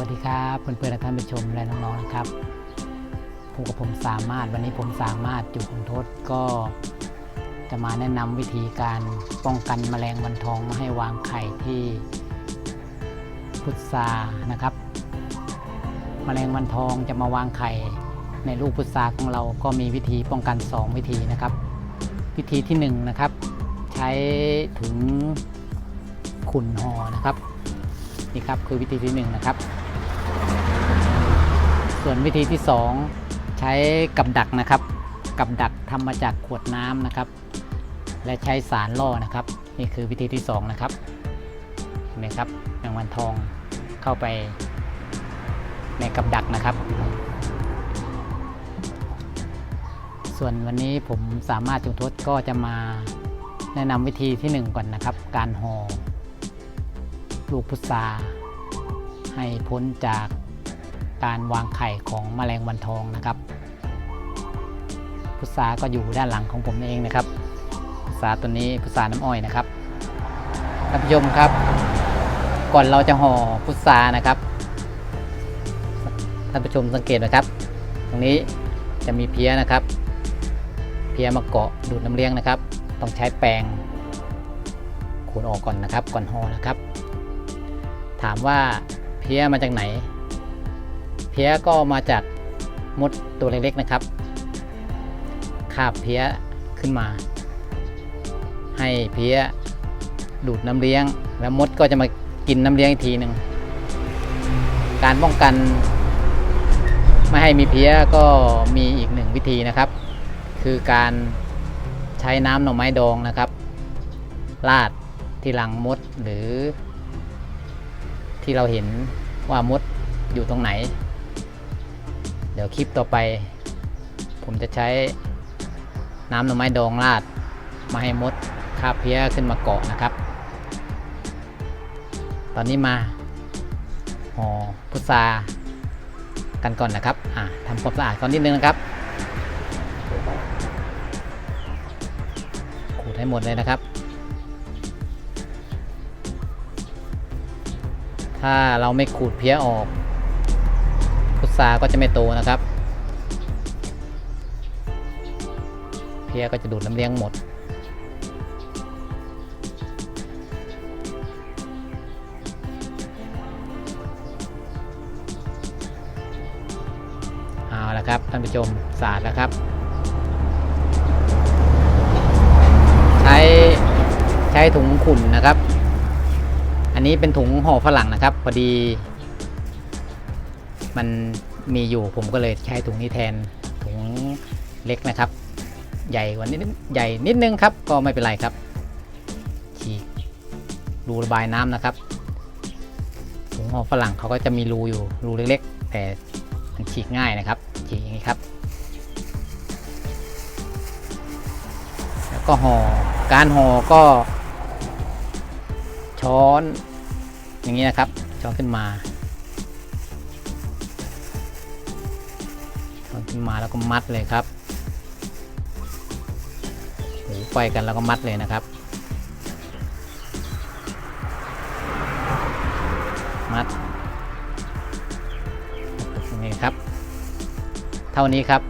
วัสดีครับเพื่อนๆและท่านผู้ชมและน้องๆนะครับพบกับผมสามารถวันนี้ผมสามารถจุขุนทศก็จะมาแนะนำวิธีการป้องกันแมลงวันทองไม่ให้วางไข่ที่พุทรานะครับ แมลงวันทองจะมาวางไข่ในลูกพุทราของเราก็มีวิธีป้องกัน 2 วิธีนะครับ วิธีที่1นะครับ ใช้ถุงขุนหอนะครับนี่ครับคือวิธีที่1นะครับ ส่วนวิธีที่ 2 ใช้กับดักนะครับ กับดักทำมาจากขวดน้ำนะครับ และใช้สารล่อนะครับ นี่คือวิธีที่ 2 นะครับเห็นไหมครับแมงวันทองเข้าไปในกับดักนะครับ ส่วนวันนี้ผมสามารถจุทศก็จะมาแนะนำวิธีที่ 1 ก่อนนะครับ การห่อลูกพุทราให้พ้นจาก การวางไข่ของแมลงวันทองนะครับ พุทราก็อยู่ด้านหลังของผมเองนะครับ พุทราตัวนี้พุทราน้ำอ้อยนะครับท่านผู้ชมครับ ก่อนเราจะห่อพุทรานะครับท่านผู้ชมสังเกตนะครับ ตรงนี้จะมีเพี้ยนะครับ เพี้ยมาเกาะดูดน้ำเลี้ยงนะครับ ต้องใช้แปรงขูดออกก่อนนะครับ ก่อนห่อนะครับ ถามว่าเพี้ยมาจากไหน พี้ยก็มาจากมดตัวเล็กๆนะครับคาบเพี้ยขึ้นมา ให้เพี้ยดูดน้ำเลี้ยง แล้วมดก็จะมากินน้ำเลี้ยงอีกทีหนึ่งการป้องกัน ไม่ให้มีเพี้ยก็มีอีกหนึ่งวิธีนะครับ คือการใช้น้ำหน่อไม้ดองนะครับราดที่รังมดหรือ ที่เราเห็นว่ามดอยู่ตรงไหน ดี๋ยวคลิปต่อไป ผมจะใช้น้ำหน่อไม้ดองราด มาให้มดคาบเพี้ยขึ้นมาเกาะนะครับ ตอนนี้มาห่อพุทรากันก่อนนะครับอ่าทำความสะอาดก่อนนิดนึงนะครับขูดให้หมดเลยนะครับ ถ้าเราไม่ขูดเพี้ยออก พุทราก็จะไม่โตนะครับเพียก็จะดูดน้ำเลี้ยงหมด เอาละครับท่านผู้ชมสาดแล้วครับ ใช้ใช้ถุงขุ่นนะครับ อันนี้เป็นถุงห่อฝรั่งนะครับ พอดี มัน มีอยู่ผมก็เลยใช้ถุงนี้แทนถุงเล็กนะครับ ใหญ่กว่านิดใหญ่นิดนึงครับ ก็ไม่เป็นไรครับฉีกรูระบายน้ำนะครับถุงห่อฝรั่งเขาก็จะมีรูอยู่รูเล็กๆ แต่มันฉีกง่ายนะครับฉีกอย่างนี้ครับแล้วก็ห่อการห่อก็ช้อนอย่างนี้นะครับช้อนขึ้นมา ขึ้นมาแล้วก็มัดเลยครับหูไฟกันแล้วก็มัดเลยนะครับ มัดนี่ครับ เท่านี้ครับ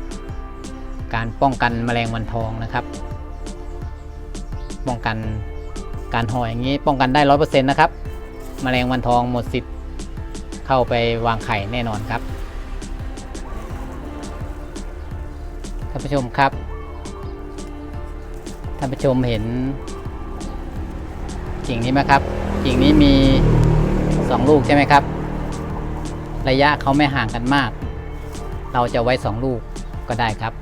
การป้องกันแมลงวันทองนะครับ ป้องกันการห่ออย่างนี้ป้องกันได้ร้อยเปอร์เซ็นต์นะครับ แมลงวันทองหมดสิทธิ์เข้าไปวางไข่แน่นอนครับ ท่านผู้ชมครับ ท่านผู้ชมเห็นกิ่งนี้ไหมครับ กิ่งนี้มีสองลูกใช่ไหมครับ ระยะเขาไม่ห่างกันมาก เราจะไว้สองลูกก็ได้ครับ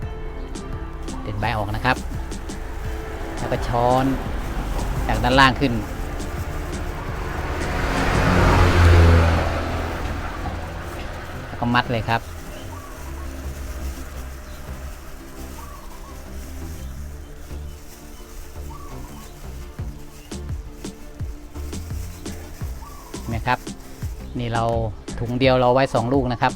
เด็ดใบออกนะครับ แล้วก็ช้อนจากด้านล่างขึ้นแล้วก็มัดเลยครับ นะครับ นี่เราถุงเดียวเราไว้สองลูกนะครับ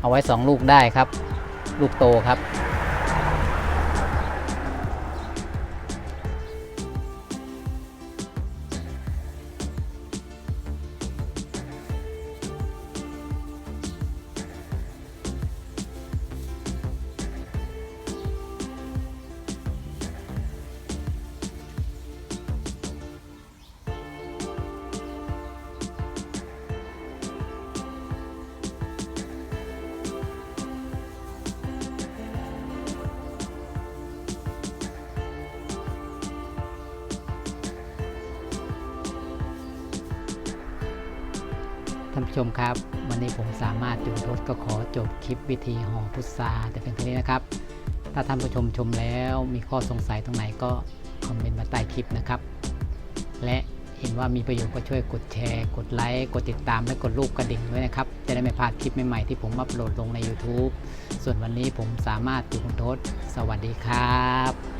เอาไว้สองลูกได้ครับ ลูกโตครับ ท่านผู้ชมครับ วันนี้ผมสามารถจุดทศก็ขอจบคลิปวิธีห่อพุทราแต่เพียงเท่านี้นะครับ ถ้าท่านผู้ชมชมแล้วมีข้อสงสัยตรงไหนก็คอมเมนต์มาใต้คลิปนะครับ และเห็นว่ามีประโยชน์ก็ช่วยกดแชร์ กดไลค์ กดติดตาม และกดรูปกระดิ่งด้วยนะครับ จะได้ไม่พลาดคลิปใหม่ๆที่ผมอัปโหลดลงใน YouTube ส่วนวันนี้ผมสามารถจุดทศสวัสดีครับ